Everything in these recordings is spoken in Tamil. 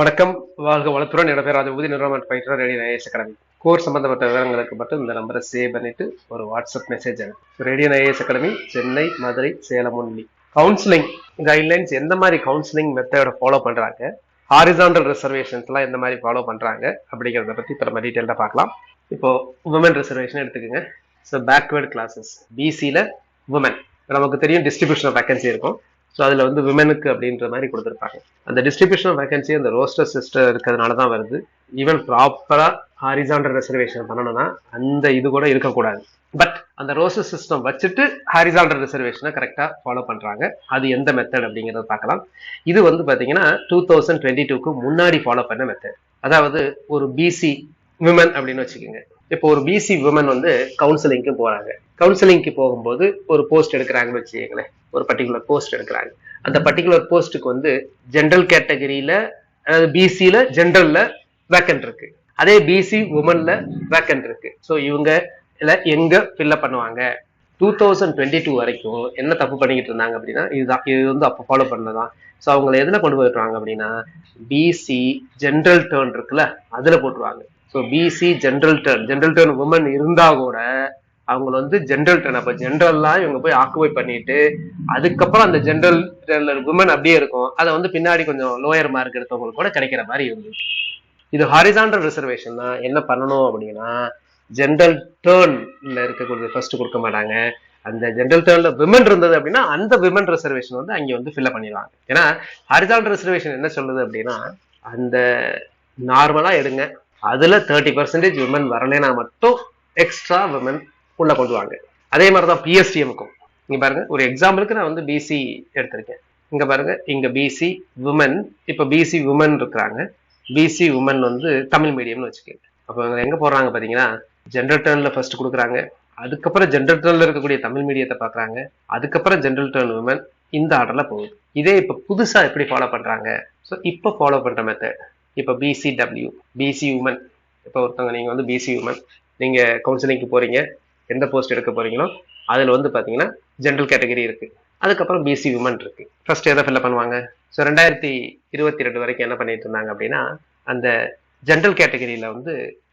வணக்கம். வாழ்க வளத்துடன் என்னோட பேர் ராஜபூதி நிறுவனம் பயிற்சியாளர் ரேடியோ ஐஏஎஸ் அகாடமி கோர்ஸ் சம்பந்தப்பட்ட விவரங்களுக்கு மட்டும் இந்த நம்பரை சேவ் பண்ணிட்டு ஒரு வாட்ஸ்அப் மெசேஜ் அனுப்பு. Radio IAS academy Chennai Madurai Salem only counselling guidelines எந்த மாதிரி கவுன்சிலிங் மெத்தடை ஃபாலோ பண்றாங்க? ஹாரிசான்டல் ரிசர்வேஷன்ஸ்லாம் எந்த மாதிரி ஃபாலோ பண்றாங்க? அப்படிங்கிறத பத்தி இப்போ நம்ம டீட்டெயிலாக பார்க்கலாம். இப்போ உமன் ரிசர்வேஷன் எடுத்துக்கோங்க. ஸோ பேக்வேர்டு கிளாஸஸ் பிசியில் உமன் நமக்கு தெரியும் டிஸ்ட்ரிபியூஷன் வேக்கன்சி வேகன்சி இருக்கும். ஸோ அதில் வந்து விமனுக்கு அப்படின்ற மாதிரி கொடுத்துருப்பாங்க. அந்த டிஸ்ட்ரிபியூஷன் ஆஃப் வேகன்சி அந்த ரோஸ்டர் சிஸ்டம் இருக்கிறதுனால தான் வருது. ஈவன் ப்ராப்பராக ஹாரிசாண்டல் ரிசர்வேஷன் பண்ணணும்னா அந்த இது கூட இருக்கக்கூடாது. பட் அந்த ரோஸ்டர் சிஸ்டம் வச்சுட்டு ஹாரிசாண்டல் ரிசர்வேஷனை கரெக்டாக ஃபாலோ பண்ணுறாங்க அது எந்த மெத்தட் அப்படிங்கிறத பார்க்கலாம். இது வந்து பார்த்தீங்கன்னா டூ தௌசண்ட் டுவெண்ட்டி டூக்கு முன்னாடி ஃபாலோ பண்ண மெத்தட் அதாவது ஒரு பிசி விமன் அப்படின்னு வச்சுக்கோங்க. இப்போ ஒரு பிசி உமன் வந்து கவுன்சிலிங்க்கு போறாங்க. கவுன்சிலிங்க்கு போகும்போது ஒரு போஸ்ட் எடுக்கிறாங்கன்னு வச்சுக்கோங்களேன். ஒரு பர்டிகுலர் போஸ்ட் எடுக்கிறாங்க. அந்த பர்டிகுலர் போஸ்ட்டுக்கு வந்து ஜென்ரல் கேட்டகரியில அதாவது பிசியில ஜென்ரல்ல வேக்கன்ட் இருக்கு. அதே பிசி உமன்ல வேக்கன்ட் இருக்கு. ஸோ இவங்க இல்லை எங்க ஃபில்லப் பண்ணுவாங்க? டூ தௌசண்ட் டுவெண்ட்டி டூ வரைக்கும் என்ன தப்பு பண்ணிக்கிட்டு இருந்தாங்க அப்படின்னா இதுதான். இது வந்து அப்போ ஃபாலோ பண்ணதான் ஸோ அவங்கள எதில் கொண்டு போயிட்டுருவாங்க அப்படின்னா பிசி ஜென்ரல் டேர்ன் இருக்குல்ல அதில் போட்டுருவாங்க. So BC general turn general turn women இருந்தா கூட அவங்க வந்து ஜென்ரல் டேர்ன் அப்ப ஜென்ரல்லாம் இவங்க போய் ஆக்குபை பண்ணிட்டு அதுக்கப்புறம் அந்த ஜென்ரல் உமன் அப்படியே இருக்கும். அதை வந்து பின்னாடி கொஞ்சம் லோயர் மார்க் எடுத்தவங்களுக்கு கூட கிடைக்கிற மாதிரி இருந்தது இது ஹாரிசான்டல் ரிசர்வேஷன் தான். என்ன பண்ணணும் அப்படின்னா ஜென்ரல் டேர்ன்ல இருக்கக்கூடிய ஃபர்ஸ்ட் கொடுக்க மாட்டாங்க. அந்த ஜென்ரல் டேர்ன்ல விமன் இருந்தது அப்படின்னா அந்த விமன் ரிசர்வேஷன் வந்து அங்கே வந்து ஃபில்அப் பண்ணிடுவாங்க. ஏன்னா ஹாரிசான்டல் ரிசர்வேஷன் என்ன சொல்லுது அப்படின்னா அந்த நார்மலா எடுங்க. அதுல தேர்ட்டி பர்சன்டேஜ் விமன் வரலைன்னா மட்டும் எக்ஸ்ட்ரா விமன் உள்ள கொண்டு வாங்க. அதே மாதிரி தான் பிஎஸ்டிஎம்க்கும் இங்க பாருங்க ஒரு எக்ஸாம்பிளுக்கு நான் வந்து பிசி எடுத்திருக்கேன். இங்க பாருங்க இங்க பிசி உமன் இப்ப பிசி உமன் இருக்கிறாங்க. பிசி உமன் வந்து தமிழ் மீடியம்னு வச்சுக்கோங்க. அப்போ இவங்க எங்க போடுறாங்க பாத்தீங்கன்னா ஜென்ரல் டேர்ன்ல ஃபர்ஸ்ட் கொடுக்குறாங்க. அதுக்கப்புறம் ஜென்ரல் டேர்ன்ல இருக்கக்கூடிய தமிழ் மீடியத்தை பாக்குறாங்க அதுக்கப்புறம் ஜென்ரல் டேர்ன் உமன் இந்த ஆர்டர்ல போகுது. இதே இப்ப புதுசா எப்படி ஃபாலோ பண்றாங்க? ஸோ இப்போ ஃபாலோ பண்ற மெத்தட் இப்போ பிசிடபிள்யூ பிசி உமன் இப்போ ஒருத்தவங்க நீங்கள் வந்து பிசி உமன் நீங்கள் கவுன்சிலிங்க்கு போகிறீங்க எந்த போஸ்ட் எடுக்க போகிறீங்களோ அதில் வந்து பார்த்தீங்கன்னா ஜென்ரல் கேட்டகரி இருக்குது அதுக்கப்புறம் பிசி உமன் இருக்குது ஃபர்ஸ்ட் எதை ஃபில்அப் பண்ணுவாங்க? ஸோ ரெண்டாயிரத்தி இருபத்தி ரெண்டு வரைக்கும் என்ன பண்ணிட்டு இருந்தாங்க அப்படின்னா அந்த ஜென்ரல் கேட்டகரியில் வந்து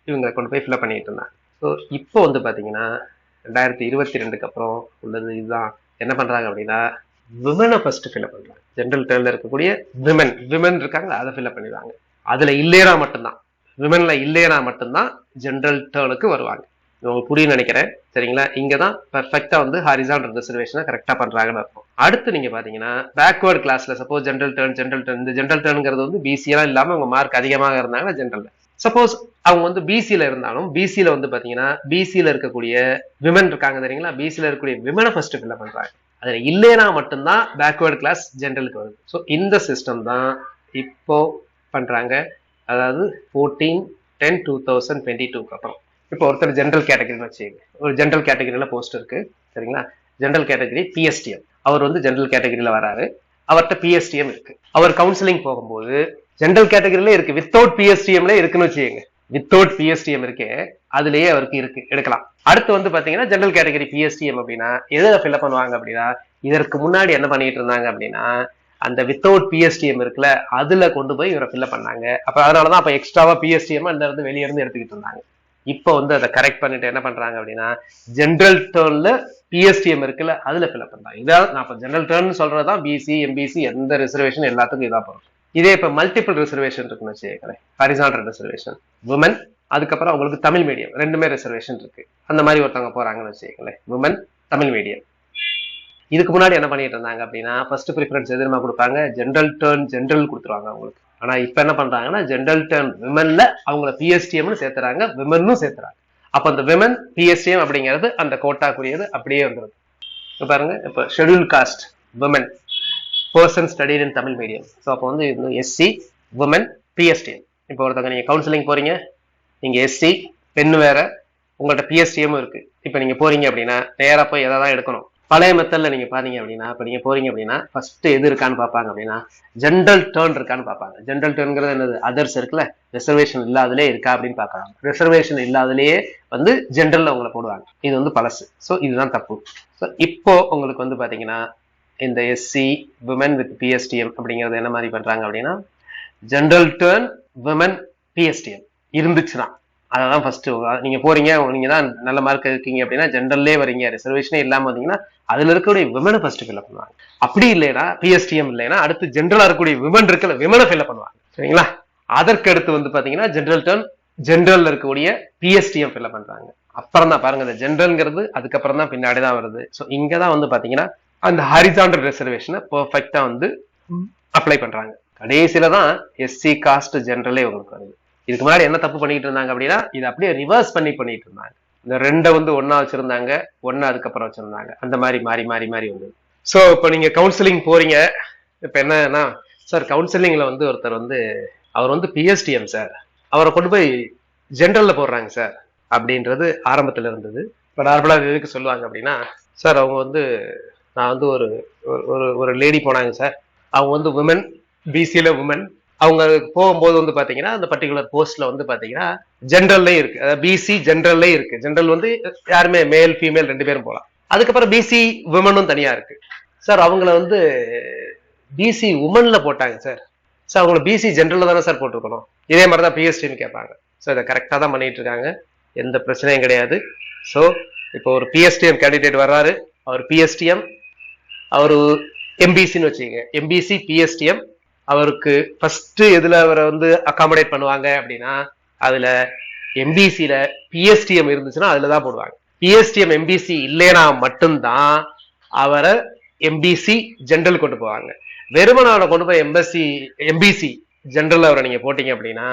இவங்க கொண்டு போய் ஃபில்அப் பண்ணிட்டு இருந்தாங்க. ஸோ இப்போ வந்து பார்த்தீங்கன்னா ரெண்டாயிரத்தி இருபத்தி ரெண்டுக்கு அப்புறம் உள்ளது இதுதான். என்ன பண்ணுறாங்க அப்படின்னா விமனை ஃபர்ஸ்ட் ஃபில்அப் பண்ணுறாங்க ஜென்ரல் டேர்ல இருக்கக்கூடிய விமன் விமன் இருக்காங்க அதை ஃபில்அப் பண்ணிடுவாங்க. அதுல இல்லையனா மட்டும்தான். விமன்ல இல்லையனா மட்டும்தான் ஜென்ரல் டேர்னுக்கு வருவாங்க. உங்களுக்கு புரியும் நினைக்கிறேன். சரிங்களா? இங்கே தான் பெர்ஃபெக்டா வந்து ஹாரிசான்டல் ரிசர்வேஷனை கரெக்டா பண்றாங்கன்னு இருக்கும் அடுத்து நீங்க பாத்தீங்கன்னா பேக்வேர்ட் கிளாஸ்ல suppose general turn general turn இந்த ஜென்ரல் டேர்னுங்கிறது வந்து பிசி எல்லாம் இல்லாம மார்க் அதிகமாக இருந்தாங்கன்னா ஜென்ரல் சப்போஸ் அவங்க வந்து பிசியில் இருந்தாலும் பிசியில் வந்து பாத்தீங்கன்னா பிசியில் இருக்கக்கூடிய விமன் இருக்காங்க தெரியுங்களா? பிசியில் இருக்கக்கூடிய விமனை ஃபர்ஸ்ட் ஃபில்அப் பண்றாங்க. அதுல இல்லைனா மட்டும்தான் பேக்வேர்ட் கிளாஸ் ஜென்ரலுக்கு வருது. ஸோ இந்த சிஸ்டம் தான் இப்போ பண்றாங்க. அதாவது fourteen ten two thousand twenty டூக்கு அப்புறம். இப்போ ஒருத்தர் ஜென்ரல் கேட்டகரின்னு வச்சுக்கோங்க. ஒரு ஜென்ரல் கேட்டகரியில் போஸ்ட் இருக்குது சரிங்களா? ஜென்ரல் கேட்டகரி பிஎஸ்டிஎம் அவர் வந்து ஜென்ரல் கேட்டகரியில் வராரு. அவர்கிட்ட பிஎஸ்டிஎம் இருக்கு. அவர் கவுன்சிலிங் போகும்போது ஜென்ரல் கேட்டகரியில இருக்கு. வித்தவுட் பிஎஸ்டிஎம்ல இருக்குன்னு வச்சுக்கோங்க. வித்தவுட் பிஎஸ்டிஎம் இருக்கே அதுலயே அவருக்கு இருக்கு. எடுக்கலாம். அடுத்து வந்து பாத்தீங்கன்னா ஜென்ரல் கேட்டகரி பிஎஸ்டிஎம் அப்படின்னா எதை ஃபில்அப் பண்ணுவாங்க அப்படின்னா இதற்கு முன்னாடி என்ன பண்ணிட்டு இருந்தாங்க அப்படின்னா அந்த வித்தவுட் பிஎஸ்டிஎம் இருக்குல்ல அதுல கொண்டு போய் இவரை ஃபில்அப் பண்ணாங்க. அப்ப அதனாலதான் அப்ப எக்ஸ்ட்ராவா பிஎஸ்டிஎம் அந்த இருந்து வெளியே இருந்து எடுத்துக்கிட்டு இருந்தாங்க. இப்போ வந்து அதை கரெக்ட் பண்ணிட்டு என்ன பண்றாங்க அப்படின்னா ஜென்ரல் டேர்ன்ல பிஎஸ்டிஎம் இருக்குல்ல அதுல ஃபில்அப் பண்றாங்க. இதான் நான் இப்போ ஜென்ரல் டேர்ன் சொல்றதுதான் பிசி எம்பிசி எந்த ரிசர்வேஷன் எல்லாத்துக்கும் இதா போகும் இதே இப்ப மல்டிபிள் ரிசர்வேஷன் இருக்குன்னு வச்சுக்கலை ஹரிசான்டல் ரிசர்வேஷன் உமன் அதுக்கப்புறம் அவங்களுக்கு தமிழ் மீடியம் ரெண்டுமே ரிசர்வேஷன் இருக்கு. அந்த மாதிரி ஒருத்தவங்க போறாங்கன்னு வச்சுக்கலை உமன் தமிழ் மீடியம் இதுக்கு முன்னாடி என்ன பண்ணிட்டு இருந்தாங்க அப்படின்னா ஃபர்ஸ்ட் ப்ரிஃபரன்ஸ் எதிரமா கொடுப்பாங்க? ஜென்ரல் டேர்ன் ஜென்ரல் கொடுத்துருவாங்க அவங்களுக்கு. ஆனா இப்ப என்ன பண்றாங்கன்னா ஜென்ரல் டேர்ன் விமன்ல அவங்கள பிஎஸ்டிஎம்னு சேர்த்துறாங்க விமன்னும் சேர்த்துறாங்க. அப்ப அந்த விமன் பிஎஸ்டிஎம் அப்படிங்கிறது அந்த கோட்டாக்குரியது அப்படியே வந்துருது இப்ப பாருங்க இப்ப schedule caste women person studied in Tamil medium so அப்போ வந்து எஸ்சி உமன் பிஎஸ்டிஎம் இப்போ ஒருத்தவங்க நீங்க கவுன்சிலிங் போறீங்க நீங்க எஸ்சி பெண் வேற உங்கள்ட்ட பிஎஸ்டிஎம் இருக்கு. இப்போ நீங்க போறீங்க அப்படின்னா நேராக போய் எதை தான் எடுக்கணும்? பழைய மெத்தடில் நீங்கள் பார்த்தீங்க அப்படின்னா இப்போ நீங்கள் போகிறீங்க அப்படின்னா ஃபஸ்ட்டு எது இருக்கான்னு பார்ப்பாங்க அப்படின்னா ஜென்ரல் டேர்ன் இருக்கான்னு பார்ப்பாங்க ஜென்ரல் டேர்ன்கிறது என்னது? அதர்ஸ் இருக்குல்ல ரிசர்வேஷன் இல்லாதலே இருக்கா அப்படின்னு பார்க்கலாம் ரிசர்வேஷன் இல்லாதலேயே வந்து ஜென்ரலில் உங்களை போடுவாங்க. இது வந்து பழசு. ஸோ இதுதான் தப்பு. ஸோ இப்போ உங்களுக்கு வந்து பார்த்தீங்கன்னா இந்த எஸ்சி விமன் வித் பிஎஸ்டிஎம் அப்படிங்கிறது என்ன மாதிரி பண்ணுறாங்க அப்படின்னா ஜென்ரல் டேர்ன் விமன் பிஎஸ்டிஎம் இருந்துச்சுன்னா அதான் ஃபர்ஸ்ட் நீங்க போறீங்க நீங்க தான் நல்ல மார்க் இருக்கீங்க அப்படின்னா ஜென்ரல்லே வரீங்க. ரிசர்வேஷனே இல்லாம வந்தீங்கன்னா அதுல இருக்கக்கூடிய விமனை ஃபர்ஸ்ட் ஃபில்அப் பண்ணுவாங்க. அப்படி இல்லைன்னா பிஎஸ்டிஎம் இல்லைன்னா அடுத்து ஜென்ரலா இருக்கக்கூடிய விமன் இருக்குல்ல விமனை ஃபில்அப் பண்ணுவாங்க. சரிங்களா? அதற்கு அடுத்து வந்து பாத்தீங்கன்னா ஜென்ரல் டேர்ன் ஜென்ரல்ல இருக்கக்கூடிய பிஎஸ்டிஎம் ஃபில்அப் பண்றாங்க. அப்புறம் தான் பாருங்க இந்த ஜென்ரல்ங்கிறது அதுக்கப்புறம் தான் பின்னாடி தான் வருது. ஸோ இங்க தான் வந்து பாத்தீங்கன்னா அந்த ஹரிசாண்டல் ரிசர்வேஷனை பெர்ஃபெக்டா வந்து அப்ளை பண்றாங்க. கடைசியில தான் எஸ்சி காஸ்ட் ஜென்ரலே உங்களுக்கு வருது. இதுக்கு முன்னாடி என்ன தப்பு பண்ணிட்டு இருந்தாங்க அப்படின்னா இதை அப்படியே ரிவர்ஸ் பண்ணி பண்ணிட்டு இருந்தாங்க. இந்த ரெண்டை வந்து ஒன்னா வச்சிருந்தாங்க ஒன்னா அதுக்கப்புறம் வச்சிருந்தாங்க. அந்த மாதிரி மாறி மாறி மாறி வந்து. ஸோ இப்போ நீங்க கவுன்சிலிங் போறீங்க. இப்போ என்னன்னா சார் கவுன்சிலிங்ல வந்து ஒருத்தர் வந்து அவர் வந்து பிஎஸ்டிஎம் சார் அவரை கொண்டு போய் ஜென்ரல்ல போடுறாங்க சார் அப்படின்றது ஆரம்பத்துல இருந்தது. இப்போ நார்மலாக எதுக்கு சொல்லுவாங்க அப்படின்னா சார் அவங்க வந்து நான் வந்து ஒரு ஒரு- ஒரு ஒரு லேடி போனாங்க சார் அவங்க வந்து உமன் பிசியில உமன் அவங்க போகும்போது வந்து பாத்தீங்கன்னா அந்த பர்டிகுலர் போஸ்ட்ல வந்து பாத்தீங்கன்னா ஜென்ரல்லே இருக்கு. அதாவது பிசி ஜென்ரல்லே இருக்கு. ஜென்ரல் வந்து யாருமே மேல் ஃபீமேல் ரெண்டு பேரும் போகலாம். அதுக்கப்புறம் பிசி உமனும் தனியா இருக்கு. சார் அவங்கள வந்து பிசி உமன்ல போட்டாங்க சார் சார் அவங்கள பிசி ஜென்ரல்ல தானே சார் போட்டிருக்கணும். இதே மாதிரி தான் பிஎஸ்டின்னு கேட்பாங்க. ஸோ இதை கரெக்டாக தான் பண்ணிட்டு இருக்காங்க. எந்த பிரச்சனையும் கிடையாது. ஸோ இப்போ ஒரு பிஎஸ்டிஎம் கேண்டிடேட் வர்றாரு. அவர் பிஎஸ்டிஎம் அவர் எம்பிசின்னு வச்சுக்கோங்க. எம்பிசி பிஎஸ்டிஎம் அவருக்கு ஃபர்ஸ்ட் எதுல அவரை வந்து அகாமடேட் பண்ணுவாங்க அப்படின்னா அதுல எம்பிசியில பிஎஸ்டிஎம் இருந்துச்சுன்னா அதுல தான் போடுவாங்க. பிஎஸ்டிஎம் எம்பிசி இல்லைனா மட்டும்தான் அவரை எம்பிசி ஜென்ரல் கொண்டு போவாங்க. வெறுமனை கொண்டு போய் எம்பசி எம்பிசி ஜென்ரல் அவரை நீங்க போட்டீங்க அப்படின்னா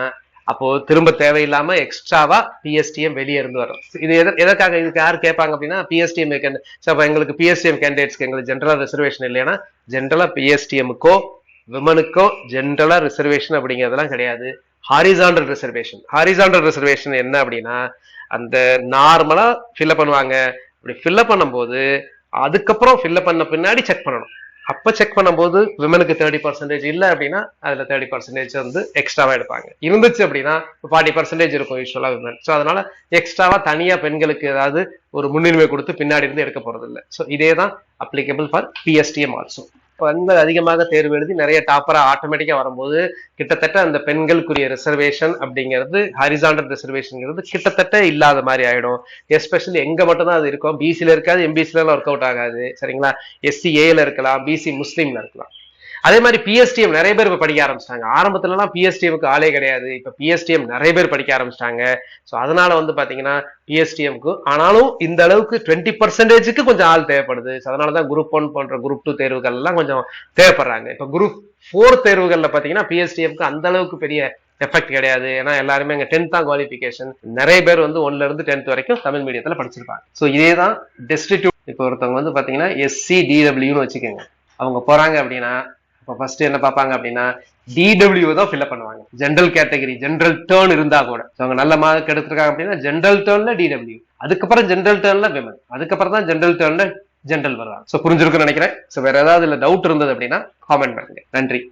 அப்போ திரும்ப தேவையில்லாம எக்ஸ்ட்ராவா பிஎஸ்டிஎம் வெளியே இருந்து வரும். இது எதற்காக இதுக்கு யார் கேட்பாங்க அப்படின்னா பிஎஸ்டிஎம் எங்களுக்கு பிஎஸ்டிஎம் கேண்டிடேட்ஸ்க்கு எங்களுக்கு ஜென்ரலா ரிசர்வேஷன் இல்லைன்னா ஜென்ரலா பிஎஸ்டிஎம்க்கோ விமனுக்கும் ஜென்ரலா ரிசர்வேஷன் அப்படிங்கிறதெல்லாம் கிடையாது. ஹாரிசாண்டல் ரிசர்வேஷன் ஹாரிசாண்டல் ரிசர்வேஷன் என்ன அப்படின்னா அந்த நார்மலா ஃபில்அப் பண்ணுவாங்க. அப்படி ஃபில்அப் பண்ணும்போது அதுக்கப்புறம் ஃபில்அப் பண்ண பின்னாடி செக் பண்ணணும். அப்போ செக் பண்ணும்போது விமனுக்கு தேர்ட்டி பர்சன்டேஜ் இல்லை அப்படின்னா அதில் தேர்ட்டி பர்சன்டேஜ் வந்து எக்ஸ்ட்ராவாக எடுப்பாங்க. இருந்துச்சு அப்படின்னா ஃபார்ட்டி பர்சன்டேஜ் இருக்கும் யூஸ்வலாக விமன். ஸோ அதனால எக்ஸ்ட்ராவாக தனியாக பெண்களுக்கு ஏதாவது ஒரு முன்னுரிமை கொடுத்து பின்னாடி இருந்து எடுக்க போகிறது இல்லை ஸோ இதே தான் அப்ளிகபிள் ஃபார் பிஎஸ்டிஎம் ஆல்சோ பெண்கள் அதிகமாக தேர்வு எழுதி நிறைய டாப்பரா ஆட்டோமேட்டிக்கா வரும்போது கிட்டத்தட்ட அந்த பெண்களுக்குரிய ரிசர்வேஷன் அப்படிங்கிறது ஹரிசாண்டல் ரிசர்வேஷன்ங்கிறது கிட்டத்தட்ட இல்லாத மாதிரி ஆயிடும். எஸ்பெஷலி எங்க மட்டும்தான் அது இருக்கும். பிசியில் இருக்காது எம்பிசில ஒர்க் அவுட் ஆகாது. சரிங்களா? எஸ்சி ஏல இருக்கலாம் பிசி முஸ்லீமில் இருக்கலாம். அதே மாதிரி பிஎஸ்டிஎம் நிறைய பேர் இப்ப படிக்க ஆரம்பிச்சிட்டாங்க. ஆரம்பத்துலலாம் பிஎஸ்டிஎம்க்கு ஆளே கிடையாது. இப்ப பிஎஸ்டிஎம் நிறைய பேர் படிக்க ஆரம்பிச்சிட்டாங்க. ஸோ அதனால வந்து பாத்தீங்கன்னா பிஎஸ்டிஎம்க்கு ஆனாலும் இந்த அளவுக்கு டுவெண்ட்டி பர்சன்டேஜுக்கு கொஞ்சம் ஆள் தேவைப்படுது. So அதனாலதான் குரூப் ஒன் போன்ற குரூப் டூ தேர்வுகள் எல்லாம் கொஞ்சம் தேவைப்படுறாங்க. இப்ப குரூப் ஃபோர் தேர்வுகள்ல பாத்தீங்கன்னா பிஎஸ்டிஎம்க்கு அந்த அளவுக்கு பெரிய எஃபெக்ட் கிடையாது. ஏன்னா எல்லாருமே அங்கே டென்த் தான் குவாலிஃபிகேஷன் நிறைய பேர் வந்து ஒன்ல இருந்து டென்த் வரைக்கும் தமிழ் மீடியத்தில் படிச்சிருப்பாங்க. ஸோ இதே தான் டெஸ்டிடியூட் இப்போ ஒருத்தவங்க வந்து பார்த்தீங்கன்னா எஸ்சி டிடபிள்யூன்னு வச்சுக்கோங்க. அவங்க போறாங்க அப்படின்னா இப்போ ஃபர்ஸ்ட் என்ன பார்ப்பாங்க அப்படின்னா டிடபிள்யூ தான் ஃபில்அப் பண்ணுவாங்க. ஜென்ரல் கேட்டகரி ஜென்ரல் டேர்ன் இருந்தா கூட. அவங்க நல்ல மார்க் எடுத்திருக்காங்க அப்படின்னா ஜென்ரல் டேர்ன்ல டிடபிள்யூ அதுக்கப்புறம் ஜென்ரல் டேர்ன்ல விமன் அதுக்கப்புறம் தான் ஜென்ரல் டேர்ன்ல ஜென்ரல் வர்றாங்க ஸோ புரிஞ்சிருக்குன்னு நினைக்கிறேன். ஸோ வேற ஏதாவது இல்லை டவுட் இருந்தது அப்படின்னா காமெண்ட் பண்ணுங்க. நன்றி.